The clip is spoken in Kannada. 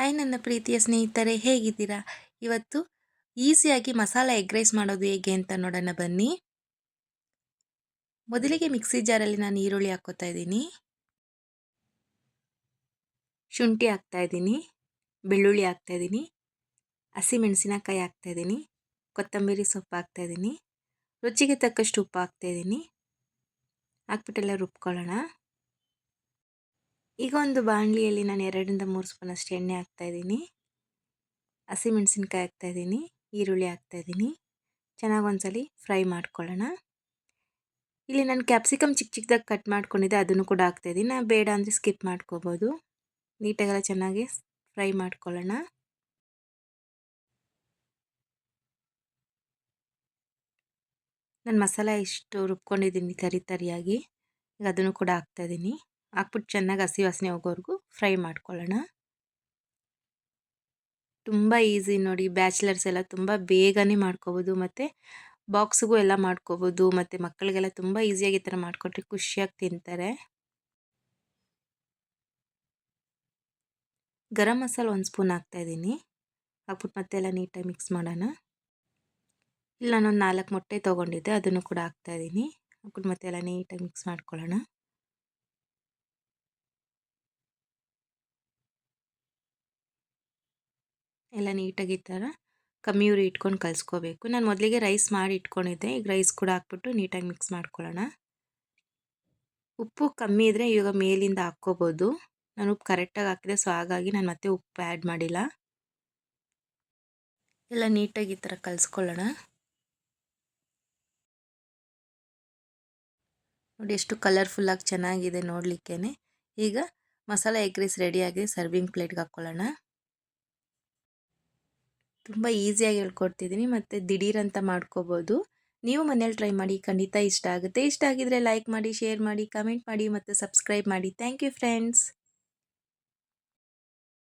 ಹಾಯ್ ನನ್ನ ಪ್ರೀತಿಯ ಸ್ನೇಹಿತರೆ, ಹೇಗಿದ್ದೀರಾ? ಇವತ್ತು ಈಸಿಯಾಗಿ ಮಸಾಲ ಎಗ್ ರೈಸ್ ಮಾಡೋದು ಹೇಗೆ ಅಂತ ನೋಡೋಣ ಬನ್ನಿ. ಮೊದಲಿಗೆ ಮಿಕ್ಸಿ ಜಾರಲ್ಲಿ ನಾನು ಈರುಳ್ಳಿ ಹಾಕ್ಕೋತಾ ಇದ್ದೀನಿ. ಶುಂಠಿ ಹಾಕ್ತಾ ಇದ್ದೀನಿ. ಬೆಳ್ಳುಳ್ಳಿ ಹಾಕ್ತಾ ಇದ್ದೀನಿ. ಹಸಿಮೆಣಸಿನಕಾಯಿ ಹಾಕ್ತಾ ಇದ್ದೀನಿ. ಕೊತ್ತಂಬರಿ ಸೊಪ್ಪು ಹಾಕ್ತಾ ಇದ್ದೀನಿ. ರುಚಿಗೆ ತಕ್ಕಷ್ಟು ಉಪ್ಪು ಹಾಕ್ತಾ ಇದ್ದೀನಿ. ಹಾಕ್ಬಿಟ್ಟೆಲ್ಲ ರುಬ್ಕೊಳ್ಳೋಣ. ಈಗ ಒಂದು ಬಾಣಲಿಯಲ್ಲಿ ನಾನು ಎರಡರಿಂದ ಮೂರು ಸ್ಪೂನಷ್ಟು ಎಣ್ಣೆ ಹಾಕ್ತಾಯಿದ್ದೀನಿ ಹಸಿಮೆಣ್ಸಿನ್ಕಾಯಿ ಹಾಕ್ತಾಯಿದ್ದೀನಿ ಈರುಳ್ಳಿ ಹಾಕ್ತಾಯಿದ್ದೀನಿ ಚೆನ್ನಾಗಿ ಒಂದ್ಸಲಿ ಫ್ರೈ ಮಾಡ್ಕೊಳ್ಳೋಣ. ಇಲ್ಲಿ ನಾನು ಕ್ಯಾಪ್ಸಿಕಮ್ ಚಿಕ್ಕ ಚಿಕ್ಕದಾಗಿ ಕಟ್ ಮಾಡ್ಕೊಂಡಿದ್ದೆ, ಅದನ್ನು ಕೂಡ ಹಾಕ್ತಾಯಿದ್ದೀನಿ ನಾನು ಬೇಡ ಅಂದರೆ ಸ್ಕಿಪ್ ಮಾಡ್ಕೋಬೋದು. ನೀಟಾಗೆಲ್ಲ ಚೆನ್ನಾಗಿ ಫ್ರೈ ಮಾಡ್ಕೊಳ್ಳೋಣ. ನಾನು ಮಸಾಲ ಇಷ್ಟು ರುಬ್ಕೊಂಡಿದ್ದೀನಿ ತರಿ ತರಿಯಾಗಿ. ಈಗ ಅದನ್ನು ಕೂಡ ಹಾಕ್ತಾಯಿದ್ದೀನಿ ಹಾಕ್ಬಿಟ್ಟು ಚೆನ್ನಾಗಿ ಹಸಿ ವಾಸನೆ ಹೋಗೋವರೆಗೂ ಫ್ರೈ ಮಾಡ್ಕೊಳ್ಳೋಣ. ತುಂಬ ಈಸಿ ನೋಡಿ, ಬ್ಯಾಚುಲರ್ಸ್ ಎಲ್ಲ ತುಂಬ ಬೇಗನೆ ಮಾಡ್ಕೋಬೋದು, ಮತ್ತು ಬಾಕ್ಸ್ಗೂ ಎಲ್ಲ ಮಾಡ್ಕೋಬೋದು, ಮತ್ತು ಮಕ್ಕಳಿಗೆಲ್ಲ ತುಂಬ ಈಸಿಯಾಗಿ ಈ ಥರ ಮಾಡಿಕೊಟ್ರೆ ಖುಷಿಯಾಗಿ ತಿಂತಾರೆ. ಗರಂ ಮಸಾಲ ಒಂದು ಸ್ಪೂನ್ ಹಾಕ್ತಾಯಿದ್ದೀನಿ ಹಾಕ್ಬಿಟ್ಟು ಮತ್ತೆ ಎಲ್ಲ ನೀಟಾಗಿ ಮಿಕ್ಸ್ ಮಾಡೋಣ. ಇಲ್ಲ ನಾನು ನಾಲ್ಕು ಮೊಟ್ಟೆ ತೊಗೊಂಡಿದ್ದೆ, ಅದನ್ನು ಕೂಡ ಹಾಕ್ತಾಯಿದ್ದೀನಿ ಹಾಕ್ಬಿಟ್ಟು ಮತ್ತೆ ಎಲ್ಲ ನೀಟಾಗಿ ಮಿಕ್ಸ್ ಮಾಡ್ಕೊಳ್ಳೋಣ. ಎಲ್ಲ ನೀಟಾಗಿ ಈ ಥರ ಕಮ್ಮಿ ಉರಿ ಇಟ್ಕೊಂಡು ಕಲಿಸ್ಕೋಬೇಕು. ನಾನು ಮೊದಲಿಗೆ ರೈಸ್ ಮಾಡಿ ಇಟ್ಕೊಂಡಿದ್ದೆ, ಈಗ ರೈಸ್ ಕೂಡ ಹಾಕ್ಬಿಟ್ಟು ನೀಟಾಗಿ ಮಿಕ್ಸ್ ಮಾಡ್ಕೊಳ್ಳೋಣ. ಉಪ್ಪು ಕಮ್ಮಿ ಇದ್ದರೆ ಇವಾಗ ಮೇಲಿಂದ ಹಾಕ್ಕೋಬೋದು. ನಾನು ಉಪ್ಪು ಕರೆಕ್ಟಾಗಿ ಹಾಕಿದೆ ಸೊ ಹಾಗಾಗಿ ನಾನು ಮತ್ತೆ ಉಪ್ಪು ಆ್ಯಡ್ ಮಾಡಿಲ್ಲ. ಎಲ್ಲ ನೀಟಾಗಿ ಈ ಥರ ಕಲಿಸ್ಕೊಳ್ಳೋಣ. ನೋಡಿ ಎಷ್ಟು ಕಲರ್ಫುಲ್ಲಾಗಿ ಚೆನ್ನಾಗಿದೆ ನೋಡಲಿಕ್ಕೇ ಈಗ ಮಸಾಲೆ ಎಗ್ ರೈಸ್ ರೆಡಿಯಾಗಿ ಸರ್ವಿಂಗ್ ಪ್ಲೇಟ್ಗೆ ಹಾಕ್ಕೊಳ್ಳೋಣ. ತುಂಬ ಈಸಿಯಾಗಿ ಹೇಳ್ಕೊಡ್ತಿದ್ದೀನಿ ಮತ್ತು ದಿಢೀರಂತ ಮಾಡ್ಕೋಬೋದು. ನೀವು ಮನೇಲಿ ಟ್ರೈ ಮಾಡಿ ಖಂಡಿತ ಇಷ್ಟ ಆಗುತ್ತೆ. ಇಷ್ಟ ಆಗಿದ್ರೆ ಲೈಕ್ ಮಾಡಿ ಶೇರ್ ಮಾಡಿ ಕಮೆಂಟ್ ಮಾಡಿ ಮತ್ತು ಸಬ್ಸ್ಕ್ರೈಬ್ ಮಾಡಿ. Thank you friends